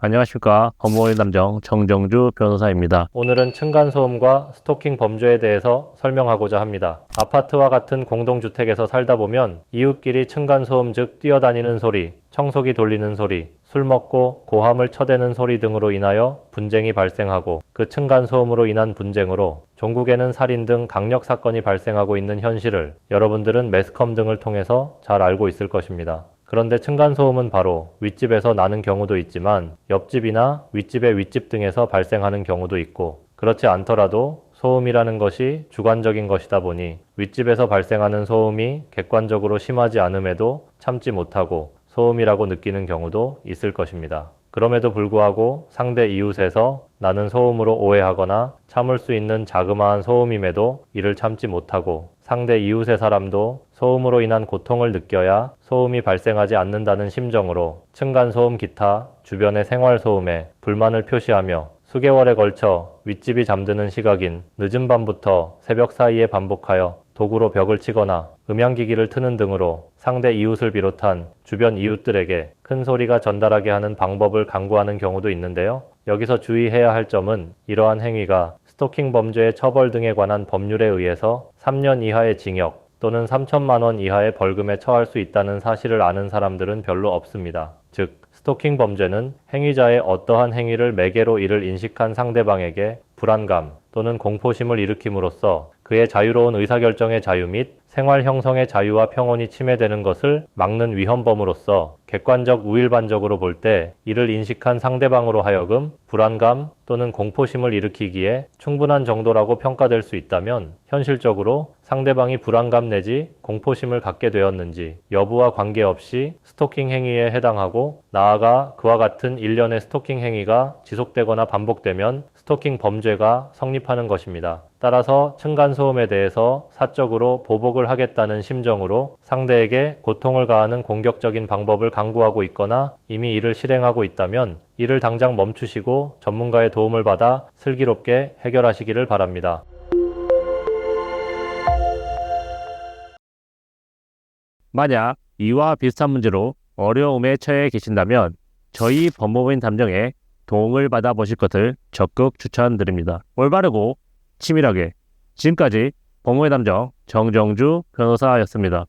안녕하십니까. 법무의 남정 정정주 변호사입니다. 오늘은 층간소음과 스토킹 범죄에 대해서 설명하고자 합니다. 아파트와 같은 공동주택에서 살다 보면 이웃끼리 층간소음 즉 뛰어다니는 소리, 청소기 돌리는 소리, 술 먹고 고함을 쳐대는 소리 등으로 인하여 분쟁이 발생하고 그 층간소음으로 인한 분쟁으로 종국에는 살인 등 강력 사건이 발생하고 있는 현실을 여러분들은 매스컴 등을 통해서 잘 알고 있을 것입니다. 그런데 층간소음은 바로 윗집에서 나는 경우도 있지만 옆집이나 윗집의 윗집 등에서 발생하는 경우도 있고 그렇지 않더라도 소음이라는 것이 주관적인 것이다 보니 윗집에서 발생하는 소음이 객관적으로 심하지 않음에도 참지 못하고 소음이라고 느끼는 경우도 있을 것입니다. 그럼에도 불구하고 상대 이웃에서 나는 소음으로 오해하거나 참을 수 있는 자그마한 소음임에도 이를 참지 못하고 상대 이웃의 사람도 소음으로 인한 고통을 느껴야 소음이 발생하지 않는다는 심정으로 층간소음 기타 주변의 생활소음에 불만을 표시하며 수개월에 걸쳐 윗집이 잠드는 시각인 늦은 밤부터 새벽 사이에 반복하여 도구로 벽을 치거나 음향기기를 트는 등으로 상대 이웃을 비롯한 주변 이웃들에게 큰 소리가 전달하게 하는 방법을 강구하는 경우도 있는데요. 여기서 주의해야 할 점은 이러한 행위가 스토킹 범죄의 처벌 등에 관한 법률에 의해서 3년 이하의 징역 또는 3천만 원 이하의 벌금에 처할 수 있다는 사실을 아는 사람들은 별로 없습니다. 즉, 스토킹 범죄는 행위자의 어떠한 행위를 매개로 이를 인식한 상대방에게 불안감 또는 공포심을 일으킴으로써 그의 자유로운 의사결정의 자유 및 생활 형성의 자유와 평온이 침해되는 것을 막는 위헌범으로서 객관적 우일반적으로 볼 때 이를 인식한 상대방으로 하여금 불안감 또는 공포심을 일으키기에 충분한 정도라고 평가될 수 있다면 현실적으로 상대방이 불안감 내지 공포심을 갖게 되었는지 여부와 관계없이 스토킹 행위에 해당하고 나아가 그와 같은 일련의 스토킹 행위가 지속되거나 반복되면 스토킹 범죄가 성립하는 것입니다. 따라서 층간소음에 대해서 사적으로 보복 을 하겠다는 심정으로 상대에게 고통을 가하는 공격적인 방법을 강구하고 있거나 이미 이를 실행하고 있다면 이를 당장 멈추시고 전문가의 도움을 받아 슬기롭게 해결하시기를 바랍니다. 만약 이와 비슷한 문제로 어려움에 처해 계신다면 저희 법무부인 담정에 도움을 받아 보실 것을 적극 추천드립니다. 올바르고 치밀하게 지금까지 법무의 담정 정정주 변호사였습니다.